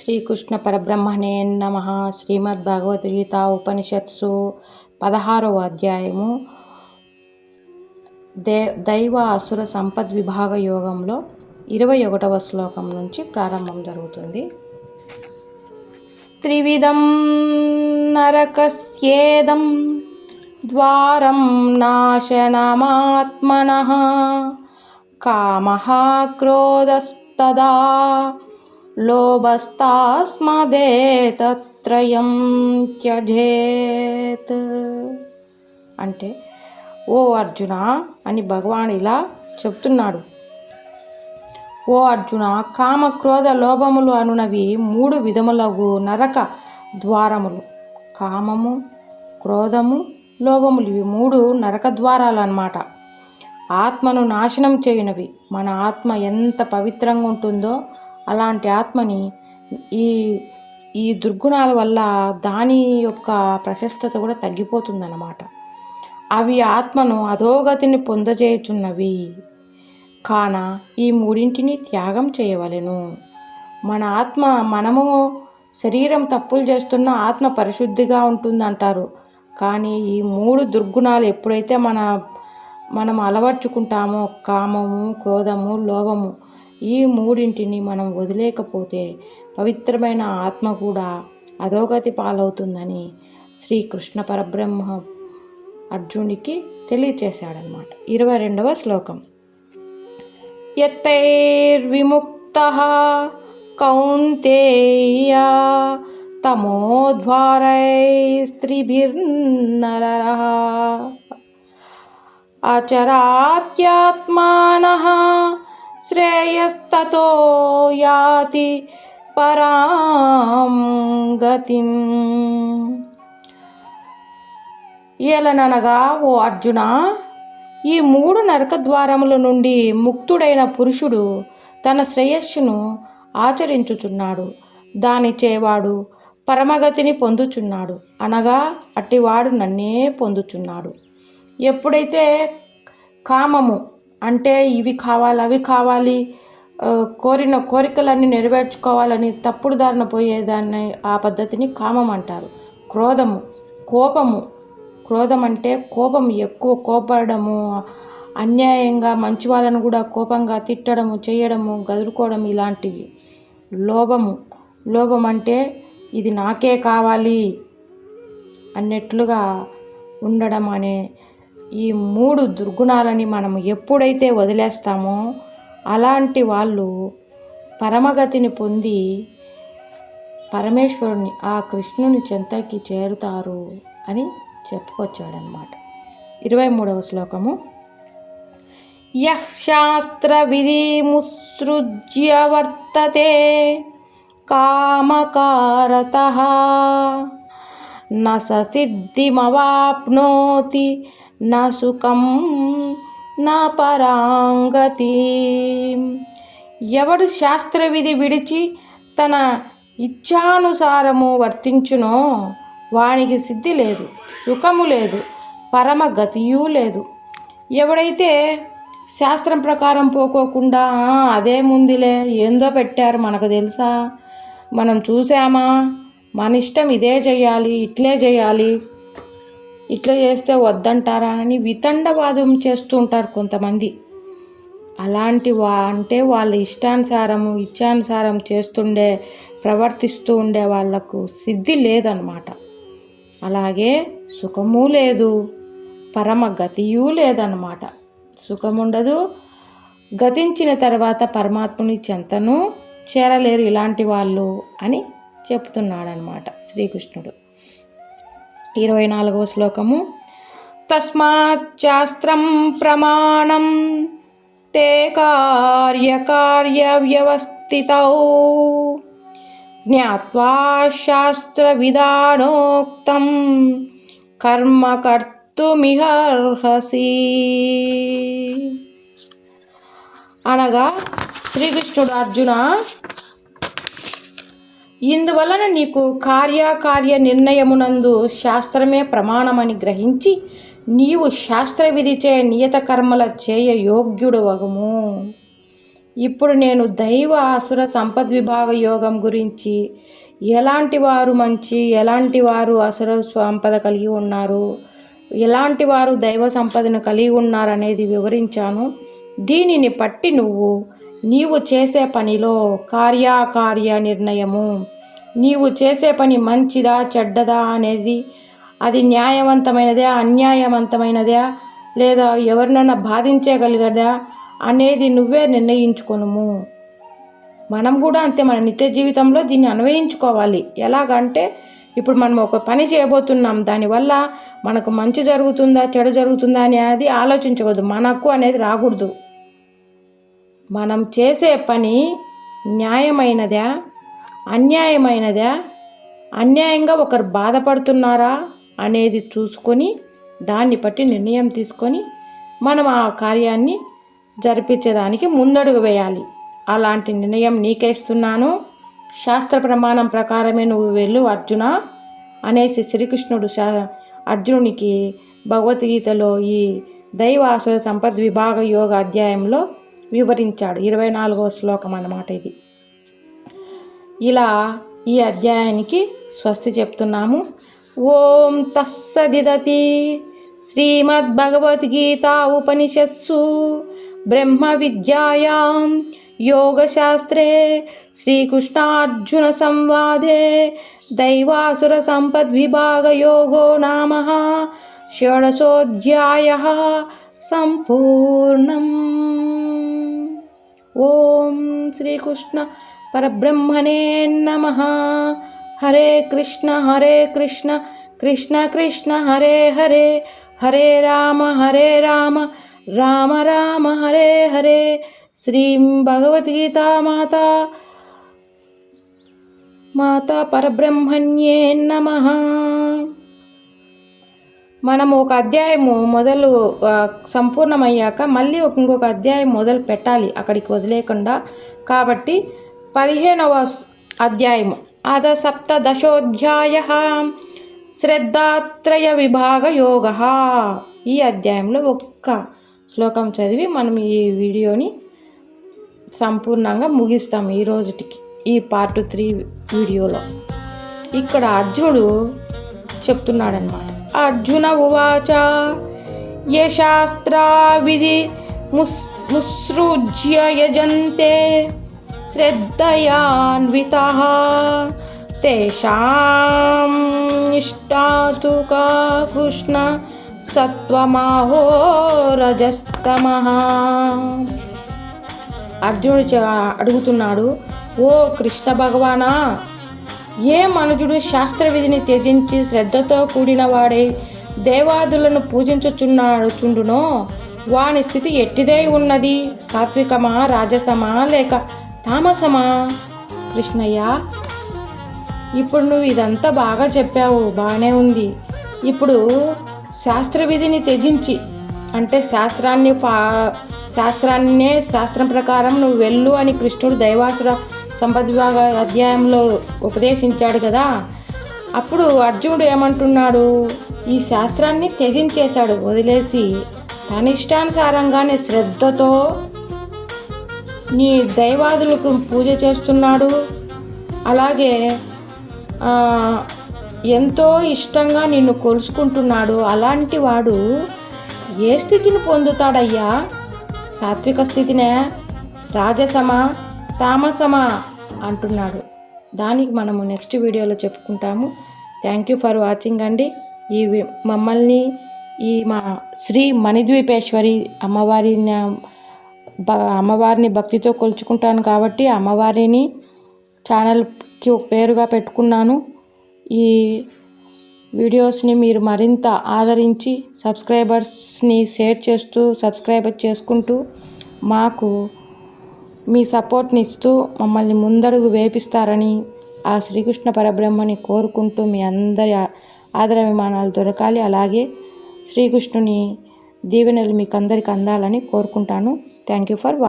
శ్రీకృష్ణ పరబ్రహ్మణే నమ. శ్రీమద్ భగవద్గీత ఉపనిషత్సు పదహారవ అధ్యాయము. దే దైవ అసుర సంపద్ విభాగ యోగంలో ఇరవై ఒకటవ శ్లోకం నుంచి ప్రారంభం జరుగుతుంది. త్రివిధం నరకస్యేదం ద్వారం నాశనమాత్మన. కామ క్రోధస్తదా లోభస్తాస్మదేతత్రయం త్యజేత్. అంటే ఓ అర్జున అని భగవాన్ ఇలా చెప్తున్నాడు. ఓ అర్జున కామ క్రోధ లోభములు అనునవి మూడు విధములగు నరక ద్వారములు. కామము క్రోధము లోభములు ఇవి మూడు నరక ద్వారాలు అన్నమాట ఆత్మను నాశనం చేయనవి. మన ఆత్మ ఎంత పవిత్రంగా ఉంటుందో అలాంటి ఆత్మని ఈ ఈ దుర్గుణాల వల్ల దాని యొక్క ప్రశస్తత కూడా తగ్గిపోతుందన్నమాట. అవి ఆత్మను అధోగతిని పొందజేయుచున్నవి. కాన ఈ మూడింటిని త్యాగం చేయవలెను. మన ఆత్మ మనము శరీరం తప్పులు చేస్తున్న ఆత్మ పరిశుద్ధిగా ఉంటుందంటారు. కానీ ఈ మూడు దుర్గుణాలు ఎప్పుడైతే మన మనం అలవర్చుకుంటామో కామము క్రోధము లోభము ఈ మూడింటిని మనం వదిలేకపోతే పవిత్రమైన ఆత్మ కూడా అధోగతి పాలవుతుందని శ్రీకృష్ణ పరబ్రహ్మ అర్జునికి తెలియచేశాడనమాట ఇరవై రెండవ శ్లోకం. ఎత్తైర్విముక్త కౌంతేయ తమోద్వారైస్త్రిభిర్నర ఆచరాత్యాత్మానః శ్రేయస్తతో యాతి పరాం గతిం. ఏలననగా ఓ అర్జున ఈ మూడు నరక ద్వారముల నుండి ముక్తుడైన పురుషుడు తన శ్రేయస్సును ఆచరించుచున్నాడు. దాని చేవాడు పరమగతిని పొందుచున్నాడు. అనగా అట్టివాడు నన్నే పొందుచున్నాడు. ఎప్పుడైతే కామము అంటే ఇవి కావాలి అవి కావాలి కోరిన కోరికలన్నీ నెరవేర్చుకోవాలని తప్పుడు దారిన పోయేదాన్ని ఆ పద్ధతిని కామం అంటారు. క్రోధము కోపము. క్రోధం అంటే కోపం ఎక్కువ కోపడము అన్యాయంగా మంచి వాళ్ళను కూడా కోపంగా తిట్టడము చేయడము గదులుకోవడం ఇలాంటివి. లోభము. లోభం అంటే ఇది నాకే కావాలి అన్నట్లుగా ఉండడం అనే ఈ మూడు దుర్గుణాలని మనం ఎప్పుడైతే వదిలేస్తామో అలాంటి వాళ్ళు పరమగతిని పొంది పరమేశ్వరుని ఆ కృష్ణుని చెంతకి చేరుతారు అని చెప్పుకొచ్చాడనమాట ఇరవై మూడవ శ్లోకము. యః శాస్త్ర విధిముత్సృజ్య వర్తతే కామకారత. న నా సుఖం నా పరాంగతి. ఎవడు శాస్త్రవిధి విడిచి తన ఇచ్ఛానుసారము వర్తించునో వానికి సిద్ధి లేదు సుఖము లేదు పరమ గతియూ లేదు. ఎవడైతే శాస్త్రం ప్రకారం పోకోకుండా అదే ముందులే ఏందో పెట్టారు మనకు తెలుసా? మనం చూసామా మన ఇష్టం ఇదే చేయాలి ఇట్లే చేయాలి. ఇట్లా చేస్తే వద్దంటారా అని వితండవాదం చేస్తూ ఉంటారు కొంతమంది. అలాంటి వా అంటే వాళ్ళ ఇష్టానుసారము ఇచ్చానుసారం చేస్తుండే ప్రవర్తిస్తూ ఉండే వాళ్ళకు సిద్ధి లేదనమాట. అలాగే సుఖము లేదు పరమ గతియు లేదన్నమాట సుఖముండదు గతించిన తర్వాత పరమాత్ముని చెంతను చేరలేరు ఇలాంటి వాళ్ళు అని చెప్తున్నాడనమాట శ్రీకృష్ణుడు. ఇరవై నాలుగవ శ్లోకము. తస్మాత్ శాస్త్రం ప్రమాణం తే కార్యకార్య వ్యవస్థిత జ్ఞాత్వా శాస్త్రవిధానోక్తం కర్మ కర్తుమిహర్హసి. అనగా శ్రీకృష్ణుడు అర్జున ఇందువలన నీకు కార్యకార్య నిర్ణయమునందు శాస్త్రమే ప్రమాణమని గ్రహించి నీవు శాస్త్ర విధిచే నియత కర్మల చేయ యోగ్యుడు వగము ఇప్పుడు నేను దైవ అసుర సంపద్ విభాగ యోగం గురించి ఎలాంటి వారు మంచి ఎలాంటి వారు అసుర సంపద కలిగి ఉన్నారు ఎలాంటి వారు దైవ సంపదను కలిగి ఉన్నారనేది వివరించాను. దీనిని పట్టి నువ్వు నీవు చేసే పనిలో కార్యకార్య నిర్ణయము. నీవు చేసే పని మంచిదా చెడ్డదా అనేది అది న్యాయవంతమైనదే అన్యాయవంతమైనదా లేదా ఎవరినైనా బాధించగలిగదా అనేది నువ్వే నిర్ణయించుకొనుము. మనం కూడా అంతే మన నిత్య జీవితంలో దీన్ని అన్వయించుకోవాలి. ఎలాగంటే ఇప్పుడు మనం ఒక పని చేయబోతున్నాం దానివల్ల మనకు మంచి జరుగుతుందా చెడు జరుగుతుందా అనేది ఆలోచించకూడదు. మనకు అనేది రాకూడదు. మనం చేసే పని న్యాయమైనదా? అన్యాయమైనదా? అన్యాయంగా ఒకరు బాధపడుతున్నారా అనేది చూసుకొని దాన్ని బట్టి నిర్ణయం తీసుకొని మనం ఆ కార్యాన్ని జరిపించేదానికి ముందడుగు వేయాలి. అలాంటి నిర్ణయం నీకేస్తున్నాను శాస్త్ర ప్రమాణం ప్రకారమే నువ్వు వెళ్ళు అర్జున అనేసి శ్రీకృష్ణుడు శా అర్జునునికి భగవద్గీతలో ఈ దైవాసుర సంపద్ విభాగ యోగ అధ్యాయంలో వివరించాడు. ఇరవై నాలుగవ శ్లోకం అన్నమాట ఇది. ఇలా ఈ అధ్యాయానికి స్వస్తి చెప్తున్నాము. ఓం తస్సదిదతి శ్రీమద్భగవద్గీత ఉపనిషత్సు బ్రహ్మ విద్యాయాం యోగశాస్త్రే శ్రీకృష్ణార్జున సంవాదే దైవాసుర సంపద్విభాగయోగో నామ షోడశోధ్యాయ సంపూర్ణం. ॐ श्रीकृष्ण परब्रह्मणे नमः। हरे कृष्ण हरे कृष्ण कृष्ण कृष्ण, हरे हरे। हरे राम हरे राम राम राम, हरे हरे। श्री भगवद्गीता माता माता परब्रह्मण्ये नमः। మనము ఒక అధ్యాయము మొదలు సంపూర్ణమయ్యాక మళ్ళీ ఇంకొక అధ్యాయం మొదలు పెట్టాలి. అక్కడికి వదిలేకుండా కాబట్టి పదిహేనవ అధ్యాయము. అద సప్తదశోధ్యాయ శ్రద్ధాత్రయ విభాగ యోగ. ఈ అధ్యాయంలో ఒక్క శ్లోకం చదివి మనం ఈ వీడియోని సంపూర్ణంగా ముగిస్తాం ఈ రోజుటికి ఈ పార్ట్ త్రీ వీడియోలో. ఇక్కడ అర్జునుడు చెప్తున్నాడనమాట అర్జున ఉవాచ ఏ ముస్ ముసృజ్య యజంతే శ్రద్ధయాన్విత తేషాం ఇష్టాతు కృష్ణ సత్వమాహో రజస్తమ. అర్జునుడు అడుగుతున్నాడు ఓ కృష్ణ భగవానా ఏ మనుజుడు శాస్త్ర విధిని త్యజించి శ్రద్ధతో కూడిన వాడే దేవాదులను పూజించుచున్నాడు చుండునో? వాని స్థితి ఎట్టిదై ఉన్నది? సాత్వికమా రాజసమా లేక తామసమా? కృష్ణయ్య ఇప్పుడు నువ్వు ఇదంతా బాగా చెప్పావు బాగానే ఉంది. ఇప్పుడు శాస్త్ర విధిని త్యజించి అంటే శాస్త్రాన్ని ఫా శాస్త్రాన్నే శాస్త్రం ప్రకారం నువ్వు వెళ్ళు అని కృష్ణుడు దైవాసుర సంపద విభాగ అధ్యాయంలో ఉపదేశించాడు కదా. అప్పుడు అర్జునుడు ఏమంటున్నాడు? ఈ శాస్త్రాన్ని త్యజించేశాడు. వదిలేసి తన ఇష్టానుసారంగానే శ్రద్ధతో నీ దైవాదులకు పూజ చేస్తున్నాడు. అలాగే ఎంతో ఇష్టంగా నిన్ను కొలుసుకుంటున్నాడు. అలాంటి వాడు ఏ స్థితిని పొందుతాడయ్యా? సాత్విక స్థితినే? రాజసమా? తామసమా? అంటున్నాడు. దానికి మనము నెక్స్ట్ వీడియోలో చెప్పుకుంటాము. థ్యాంక్ యూ ఫర్ వాచింగ్ అండి. ఈ మమ్మల్ని ఈ మా శ్రీ మణిద్వీపేశ్వరి అమ్మవారిని అమ్మవారిని భక్తితో కొలుచుకుంటాను కాబట్టి అమ్మవారిని ఛానల్కి పేరుగా పెట్టుకున్నాను. ఈ వీడియోస్ని మీరు మరింత ఆదరించి సబ్స్క్రైబర్స్ని షేర్ చేస్తూ సబ్స్క్రైబ్ చేసుకుంటూ మాకు మీ సపోర్ట్ని ఇస్తూ మమ్మల్ని ముందడుగు వేపిస్తారని ఆ శ్రీకృష్ణ పరబ్రహ్మని కోరుకుంటూ మీ అందరి ఆదరాభిమానాలు దొరకాలి. అలాగే శ్రీకృష్ణుని దీవెనలు మీకు అందరికి అందాలని కోరుకుంటాను. Thank you for